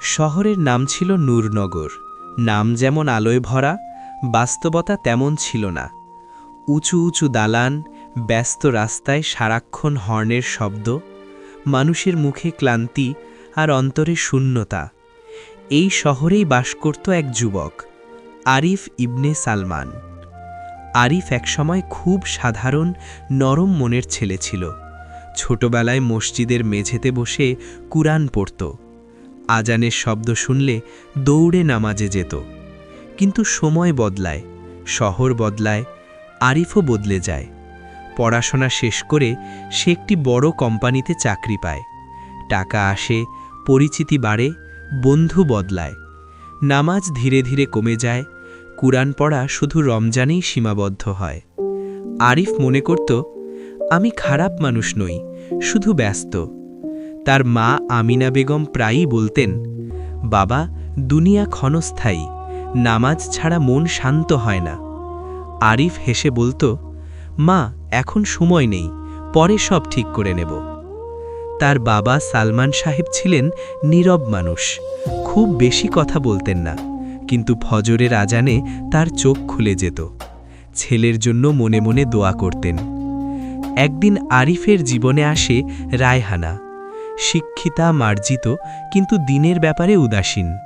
শহরের নাম ছিল নূরনগর। নাম যেমন আলোয় ভরা, বাস্তবতা তেমন ছিল না। উঁচু উঁচু দালান, ব্যস্ত রাস্তায় সারাক্ষণ হর্নের শব্দ, মানুষের মুখে ক্লান্তি আর অন্তরে শূন্যতা। এই শহরেই বাস করত এক যুবক, আরিফ ইবনে সালমান। আরিফ একসময় খুব সাধারণ, নরম মনের ছেলে ছিল। ছোটবেলায় মসজিদের মেঝেতে বসে কুরআন পড়ত। আজানের শব্দ শুনলে দৌড়ে নামাজে যেত। কিন্তু সময় বদলায়, শহর বদলায়, আরিফও বদলে যায়। পড়াশোনা শেষ করে সে একটি বড় কোম্পানিতে চাকরি পায়। টাকা আসে, পরিচিতি বাড়ে, বন্ধু বদলায়। নামাজ ধীরে ধীরে কমে যায়, কুরআন পড়া শুধু রমজানেই সীমাবদ্ধ হয়। আরিফ মনে করত, আমি খারাপ মানুষ নই, শুধু ব্যস্ত। তার মা আমিনা বেগম প্রায়ই বলতেন, বাবা, দুনিয়া ক্ষণস্থায়ী, নামাজ ছাড়া মন শান্ত হয় না। আরিফ হেসে বলতো, মা, এখন সময় নেই, পরে সব ঠিক করে নেব। তার বাবা সালমান সাহেব ছিলেন নীরব মানুষ, খুব বেশি কথা বলতেন না, কিন্তু ফজরের আজানে তার চোখ খুলে যেত। ছেলের জন্য মনে মনে দোয়া করতেন। একদিন আরিফের জীবনে আসে রায়হানা শিক্ষিতা মার্জিত কিন্তু দিনের ব্যাপারে উদাসীন।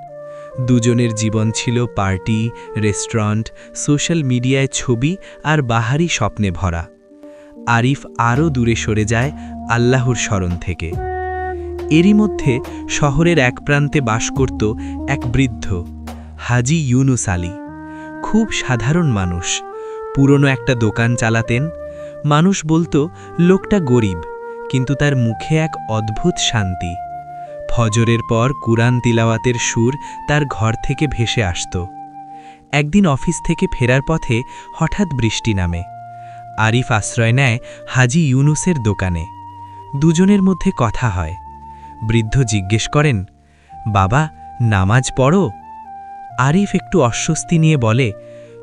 দুজনের জীবন ছিল পার্টি, রেস্টুরেন্ট, সোশ্যাল মিডিয়ায় ছবি আর বাহারি স্বপ্নে ভরা। আরিফ আরও দূরে সরে যায় আল্লাহর স্মরণ থেকে। এরই মধ্যে শহরের এক প্রান্তে বাস করত এক বৃদ্ধ, হাজি ইউনুস আলী। খুব সাধারণ মানুষ। পুরনো একটা দোকান চালাতেন। মানুষ বলতো, লোকটা গরিব। কিন্তু তার মুখে এক অদ্ভুত শান্তি। ফজরের পর কুরআন তিলাওয়াতের সুর তার ঘর থেকে ভেসে আসত। একদিন অফিস থেকে ফেরার পথে হঠাৎ বৃষ্টি নামে। আরিফ আশ্রয় নেয় হাজি ইউনুসের দোকানে। দুজনের মধ্যে কথা হয়। বৃদ্ধ জিজ্ঞেস করেন, বাবা, নামাজ পড়ো? আরিফ একটু অস্বস্তি নিয়ে বলে,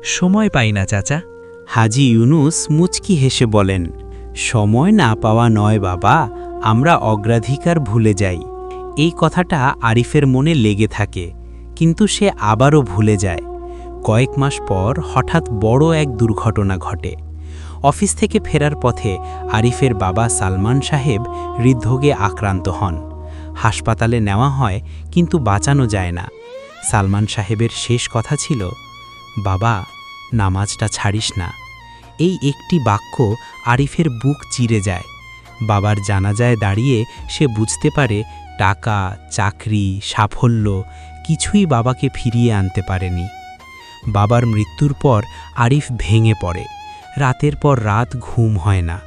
সময় পাই না, চাচা। হাজি ইউনুস মুচকি হেসে বলেন সময় না পাওয়া নয়, বাবা। আমরা অগ্রাধিকার ভুলে যাই। এই কথাটা আরিফের মনে লেগে থাকে, কিন্তু সে আবারও ভুলে যায়। কয়েক মাস পর হঠাৎ বড় এক দুর্ঘটনা ঘটে। অফিস থেকে ফেরার পথে আরিফের বাবা সালমান সাহেব হৃদরোগে আক্রান্ত হন। হাসপাতালে নেওয়া হয়, কিন্তু বাঁচানো যায় না। সালমান সাহেবের শেষ কথা ছিল, বাবা, নামাজটা ছাড়িস না। এই একটি বাক্য আরিফের বুক চিরে যায়। বাবার জানাজায় দাঁড়িয়ে সে বুঝতে পারে টাকা, চাকরি, সাফল্য কিছুই বাবাকে ফিরিয়ে আনতে পারেনি। বাবার মৃত্যুর পর আরিফ ভেঙে পড়ে। রাতের পর রাত ঘুম হয় না।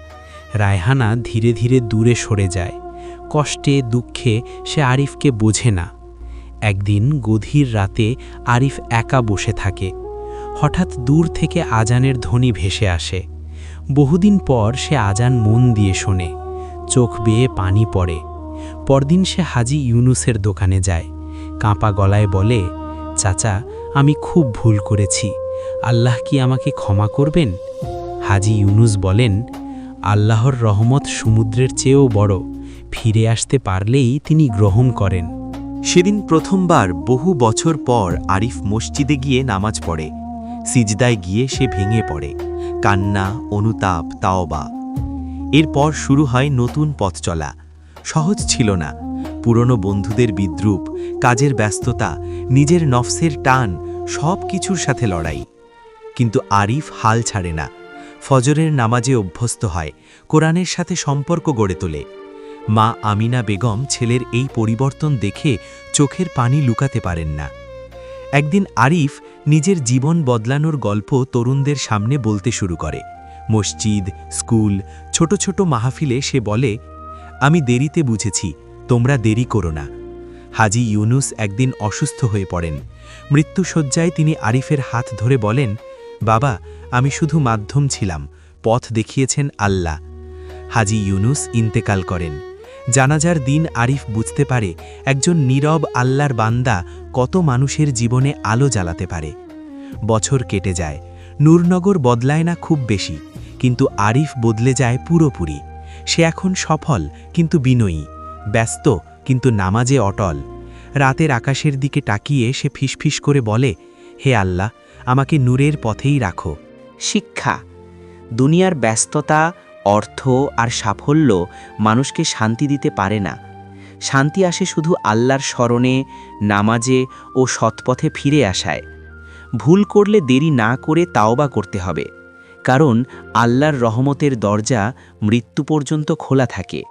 রায়হানা ধীরে ধীরে দূরে সরে যায়। কষ্টে, দুঃখে সে আরিফকে বোঝে না। একদিন গভীর রাতে আরিফ একা বসে থাকে। হঠাৎ দূর থেকে আজানের ধ্বনি ভেসে আসে। বহুদিন পর সে আজান মন দিয়ে শোনে। চোখ বেয়ে পানি পড়ে। পরদিন সে হাজি ইউনুসের দোকানে যায়। কাঁপা গলায় বলে, চাচা, আমি খুব ভুল করেছি। আল্লাহ কি আমাকে ক্ষমা করবেন? হাজি ইউনুস বলেন, আল্লাহর রহমত সমুদ্রের চেয়েও বড়। ফিরে আসতে পারলেই তিনি গ্রহণ করেন। সেদিন প্রথমবার বহু বছর পর আরিফ মসজিদে গিয়ে নামাজ পড়ে। সিজদায় গিয়ে সে ভেঙে পড়ে। কান্না, অনুতাপ, তাওবা। এরপর শুরু হয় নতুন পথ চলা। সহজ ছিল না। পুরনো বন্ধুদের বিদ্রুপ, কাজের ব্যস্ততা, নিজের নফসের টান সব কিছুর সাথে লড়াই। কিন্তু আরিফ হাল ছাড়ে না। ফজরের নামাজে অভ্যস্ত হয়, কোরআনের সাথে সম্পর্ক গড়ে তোলে। মা আমিনা বেগম ছেলের এই পরিবর্তন দেখে চোখের পানি লুকাতে পারেন না। একদিন আরিফ নিজের জীবন বদলানোর গল্প তরুণদের সামনে বলতে শুরু করে। মসজিদ, স্কুল, ছোট ছোট মাহফিলে সে বলে, আমি দেরিতে বুঝেছি, তোমরা দেরি করো না। হাজি ইউনুস একদিন অসুস্থ হয়ে পড়েন। মৃত্যুসজ্জায় তিনি আরিফের হাত ধরে বলেন, বাবা, আমি শুধু মাধ্যম ছিলাম, পথ দেখিয়েছেন আল্লাহ। হাজি ইউনুস ইন্তেকাল করেন। জানাজার দিন আরিফ বুঝতে পারে একজন নীরব আল্লাহর বান্দা কত মানুষের জীবনে আলো জ্বালাতে পারে। বছর কেটে যায়, নূরনগর বদলায় না খুব বেশি, কিন্তু আরিফ বদলে যায় পুরোপুরি। সে এখন সফল, কিন্তু বিনয়ী, ব্যস্ত, কিন্তু নামাজে অটল। রাতের আকাশের দিকে তাকিয়ে সে ফিসফিস করে বলে, হে আল্লাহ, আমাকে নূরের পথেই রাখো। শিক্ষা, দুনিয়ার ব্যস্ততা অর্থ আর সাফল্য মানুষকে শান্তি দিতে পারে না। শান্তি আসে শুধু আল্লাহর স্মরণে, নামাজে ও সৎপথে ফিরে আসায়। ভুল করলে দেরি না করে তাওবা করতে হবে। কারণ আল্লাহর রহমতের দরজা মৃত্যু পর্যন্ত খোলা থাকে।